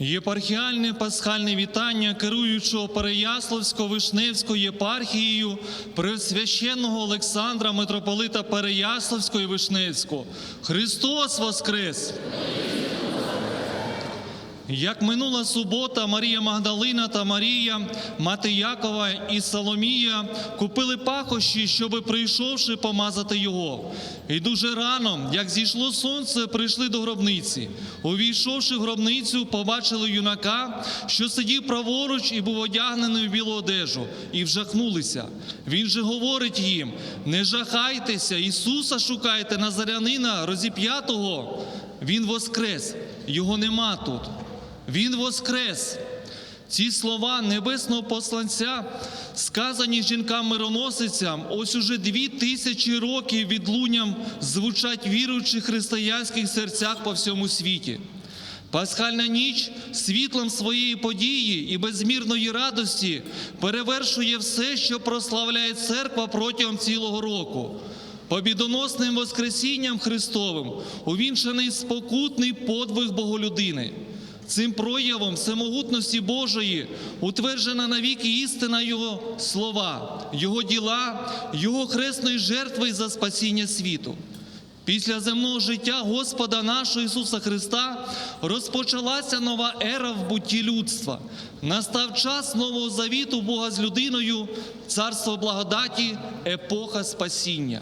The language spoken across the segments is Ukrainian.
Єпархіальне пасхальне вітання керуючого Переяславсько-Вишневською єпархією Пресвященного Олександра, митрополита Переяславського і Вишневського. Христос Воскрес! Як минула субота, Марія Магдалина та Марія, мати Якова і Соломія купили пахощі, щоби прийшовши помазати його. І дуже рано, як зійшло сонце, прийшли до гробниці. Увійшовши в гробницю, побачили юнака, що сидів праворуч і був одягнений в білу одежу, і вжахнулися. Він же говорить їм: не жахайтеся, Ісуса шукайте, Назарянина, розіп'ятого. Він воскрес, його нема тут. Він воскрес. Ці слова небесного посланця, сказані жінкам-мироносицям, ось уже дві тисячі років відлунням звучать віруючих християнських серцях по всьому світі. Пасхальна ніч світлом своєї події і безмірної радості перевершує все, що прославляє церква протягом цілого року. Побідоносним Воскресінням Христовим увінчаний спокутний подвиг Боголюдини. Цим проявом всемогутності Божої утверджена навіки істина Його слова, Його діла, Його хресної жертви за спасіння світу. Після земного життя Господа нашого Ісуса Христа розпочалася нова ера в бутті людства. Настав час нового завіту Бога з людиною, царство благодаті, епоха спасіння.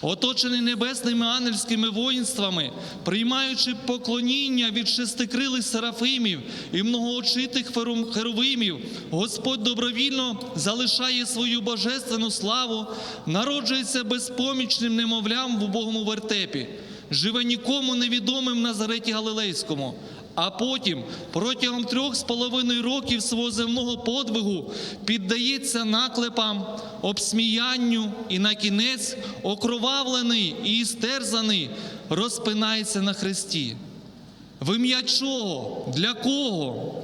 Оточений небесними ангельськими воїнствами, приймаючи поклоніння від шестикрилих серафимів і многоочитих херувимів, Господь добровільно залишає свою божественну славу, народжується безпомічним немовлям в убогому вертепі, живе нікому невідомим в Назареті Галилейському. А потім протягом трьох з половиною років свого земного подвигу піддається наклепам, обсміянню і на кінець окровавлений і істерзаний розпинається на хресті. В ім'я чого? Для кого?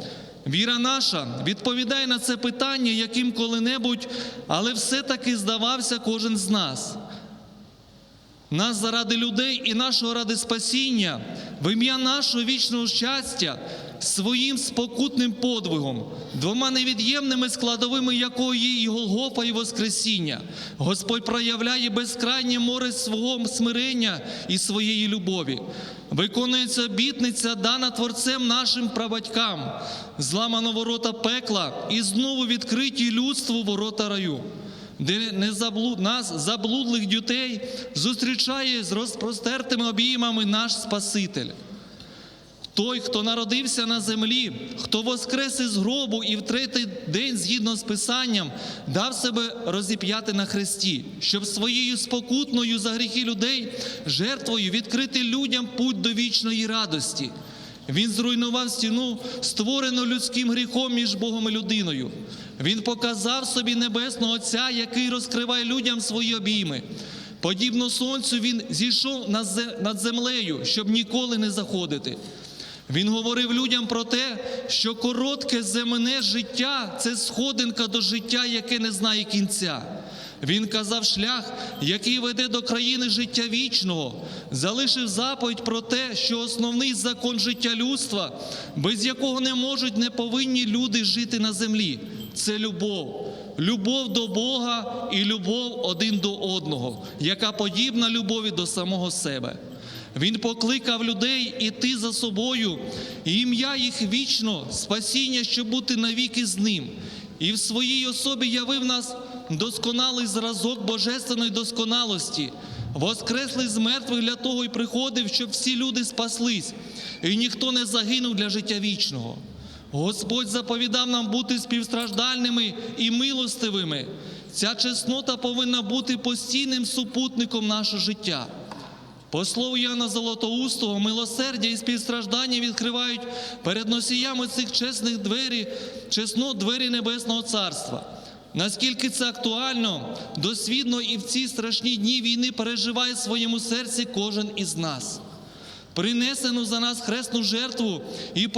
Віра наша відповідає на це питання, яким коли-небудь, але все-таки здавався кожен з нас. Нас заради людей і нашого ради спасіння, в ім'я нашого вічного щастя, своїм спокутним подвигом, двома невід'ємними складовими якого є і Голгофа, і Воскресіння, Господь проявляє безкрайнє море свого смирення і своєї любові. Виконується обітниця, дана Творцем нашим прабатькам, зламано ворота пекла і знову відкриті людству ворота раю де не заблуд, нас, заблудлих дітей, зустрічає з розпростертими обіймами наш Спаситель. Той, хто народився на землі, хто воскрес із гробу і в третій день, згідно з Писанням, дав себе розіп'яти на хресті, щоб своєю спокутною за гріхи людей жертвою відкрити людям путь до вічної радості. Він зруйнував стіну, створену людським гріхом між Богом і людиною. Він показав собі небесного Отця, який розкриває людям свої обійми. Подібно сонцю, він зійшов над землею, щоб ніколи не заходити. Він говорив людям про те, що коротке земне життя це сходинка до життя, яке не знає кінця. Він казав шлях, який веде до країни життя вічного, залишив заповідь про те, що основний закон життя людства, без якого не можуть, не повинні люди жити на землі, це любов. Любов до Бога і любов один до одного, яка подібна любові до самого себе. Він покликав людей іти за собою, і ім'я їх вічно, спасіння, щоб бути навіки з ним. І в своїй особі явив нас досконалий зразок божественної досконалості, воскреслий з мертвих для того і приходив, щоб всі люди спаслись, і ніхто не загинув для життя вічного. Господь заповідав нам бути співстраждальними і милостивими. Ця чеснота повинна бути постійним супутником нашого життя. По слову Яна Золотоустого, милосердя і співстраждання відкривають перед носіями цих чесних двері, чесно двері Небесного Царства. Наскільки це актуально, досвідно і в ці страшні дні війни переживає в своєму серці кожен із нас. Принесену за нас хресну жертву і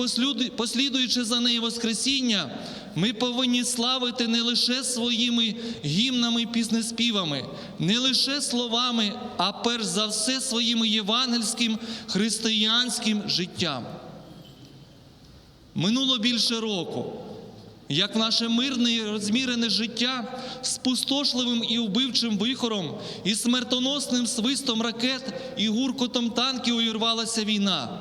послідуючи за нею Воскресіння, ми повинні славити не лише своїми гімнами і піснеспівами, не лише словами, а перш за все своїм євангельським християнським життям. Минуло більше року, як наше мирне і розмірене життя з пустошливим і вбивчим вихором, і смертоносним свистом ракет і гуркотом танків увірвалася війна.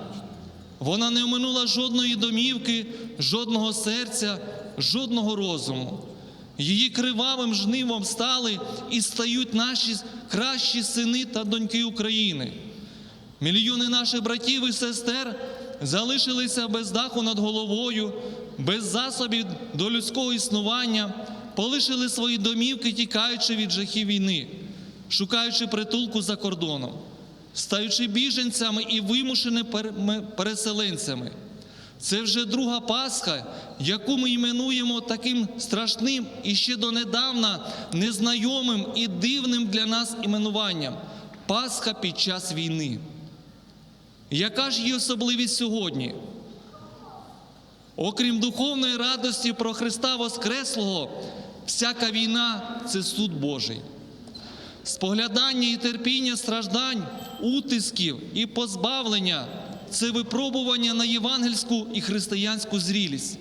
Вона не оминула жодної домівки, жодного серця, жодного розуму. Її кривавим жнивом стали і стають наші кращі сини та доньки України. Мільйони наших братів і сестер залишилися без даху над головою, без засобів до людського існування, полишили свої домівки, тікаючи від жахів війни, шукаючи притулку за кордоном, стаючи біженцями і вимушеними переселенцями. Це вже друга Пасха, яку ми іменуємо таким страшним і ще донедавна незнайомим і дивним для нас іменуванням Пасха під час війни. Яка ж її особливість сьогодні? Окрім духовної радості про Христа Воскреслого, всяка війна це суд Божий. Споглядання і терпіння страждань, утисків і позбавлення це випробування на євангельську і християнську зрілість.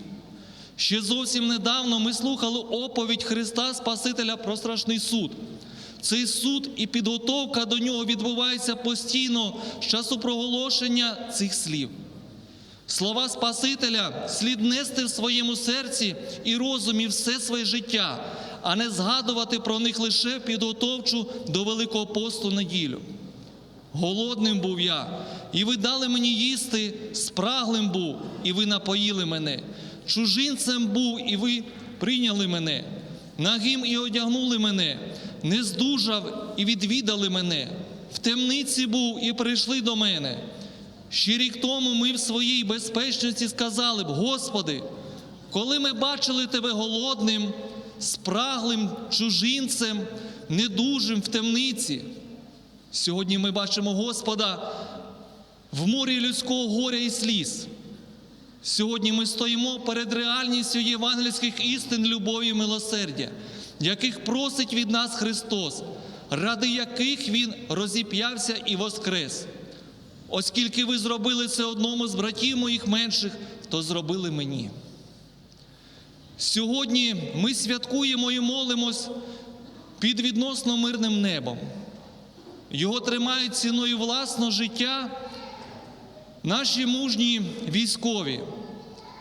Ще зовсім недавно ми слухали оповідь Христа Спасителя про страшний суд. Цей суд і підготовка до нього відбувається постійно з часу проголошення цих слів. Слова Спасителя слід нести в своєму серці і розумі все своє життя, а не згадувати про них лише підготовчу до Великого посту неділю. Голодним був я, і ви дали мені їсти, спраглим був, і ви напоїли мене. Чужинцем був, і ви прийняли мене. Нагим і одягнули мене, не здужав і відвідали мене. В темниці був і прийшли до мене. Ще рік тому ми в своїй безпечності сказали б: Господи, коли ми бачили Тебе голодним, спраглим, чужинцем, недужим в темниці. Сьогодні ми бачимо Господа в морі людського горя і сліз. Сьогодні ми стоїмо перед реальністю євангельських істин любові і милосердя, яких просить від нас Христос, ради яких Він розіп'явся і воскрес. Оскільки ви зробили це одному з братів моїх менших, то зробили мені. Сьогодні ми святкуємо і молимось під відносно мирним небом. Його тримають ціною власного життя наші мужні військові.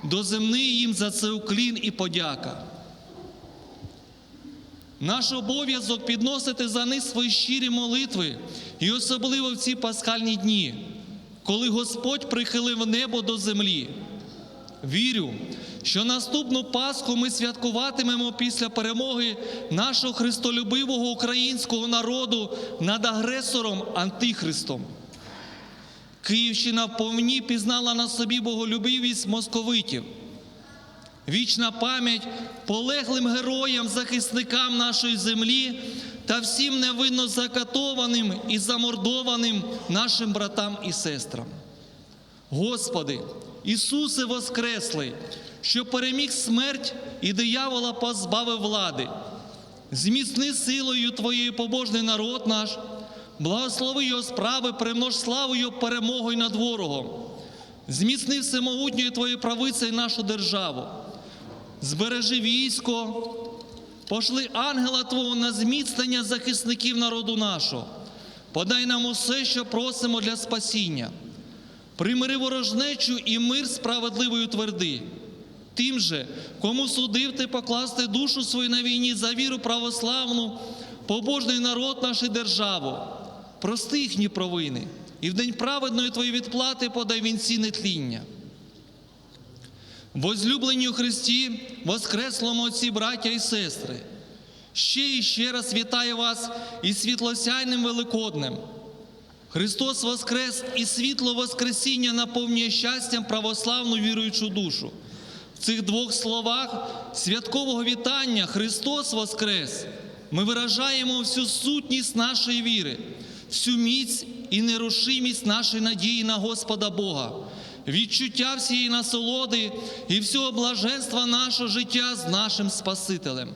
Доземний їм за це уклін і подяка. Наш обов'язок підносити за них свої щирі молитви, і особливо в ці пасхальні дні, коли Господь прихилив небо до землі. Вірю, що наступну Пасху ми святкуватимемо після перемоги нашого христолюбивого українського народу над агресором Антихристом. Київщина вповні пізнала на собі боголюбивість московитів. Вічна пам'ять полеглим героям, захисникам нашої землі та всім невинно закатованим і замордованим нашим братам і сестрам. Господи, Ісусе Воскреслий, що переміг смерть і диявола позбавив влади, зміцни силою Твоєї побожний народ наш, благослови його справи, примнож славу його перемогою над ворогом, зміцни всемогутньою Твоєю правицею нашу державу, збережи військо, пошли ангела Твого на зміцнення захисників народу нашого, подай нам усе, що просимо для спасіння. Примири ворожнечу і мир справедливою тверди. Тим же, кому судив ти покласти душу свою на війні за віру православну, побожний народ наш і державу, прости їхні провини, і в день праведної твоєї відплати подай вінці нетління. Возлюблені у Христі, воскреслому отці, браття і сестри, ще і ще раз вітаю вас із світлосяйним Великоднем. Христос Воскрес і світло Воскресіння наповнює щастям православну віруючу душу. В цих двох словах святкового вітання Христос Воскрес ми виражаємо всю сутність нашої віри, всю міць і нерушимість нашої надії на Господа Бога, відчуття всієї насолоди і всього блаженства нашого життя з нашим Спасителем.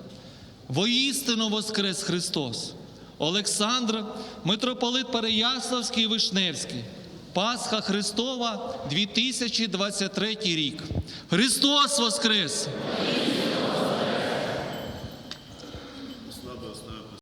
Воістину Воскрес Христос! Олександр, митрополит Переяславський і Вишневський, Пасха Христова 2023 рік. Христос Воскрес!